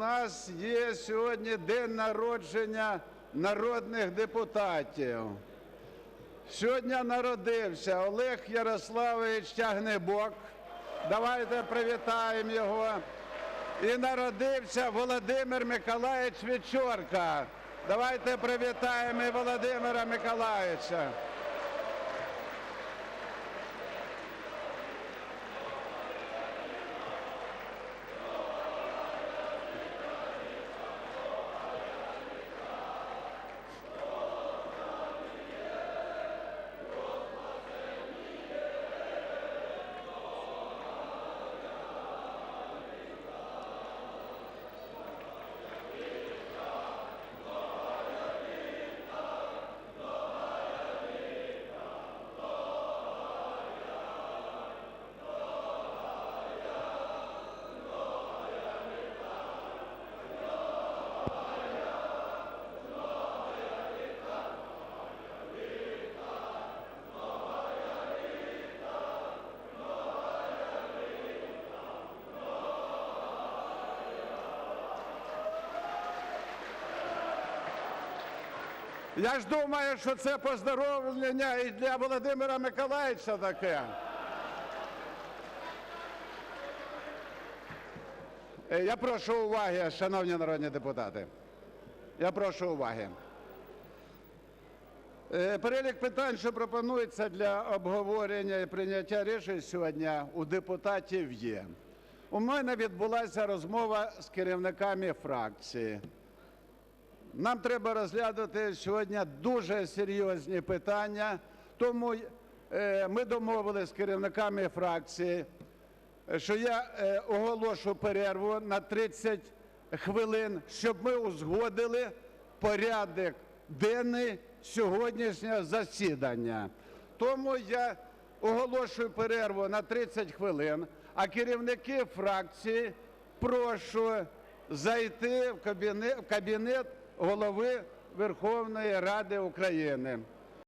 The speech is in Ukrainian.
У нас є сьогодні день народження народних депутатів. Сьогодні народився Олег Ярославович Тягнебок. Давайте привітаємо його. І народився Володимир Миколаївич Вечорка. Давайте привітаємо і Володимира Миколаївича. Я ж думаю, що це поздоровлення і для Володимира Миколаївича таке. Е, Я прошу уваги, шановні народні депутати. Я прошу уваги. Е, Перелік питань, що пропонується для обговорення і прийняття рішень сьогодні у депутатів є. У мене відбулася розмова з керівниками фракції. Нам треба розглядати сьогодні дуже серйозні питання, тому е, ми домовилися з керівниками фракції, що я е, оголошу перерву на 30 хвилин, щоб ми узгодили порядок денний сьогоднішнього засідання. Тому я оголошую перерву на 30 хвилин, а керівники фракції прошу зайти в кабінет голови Верховної Ради України.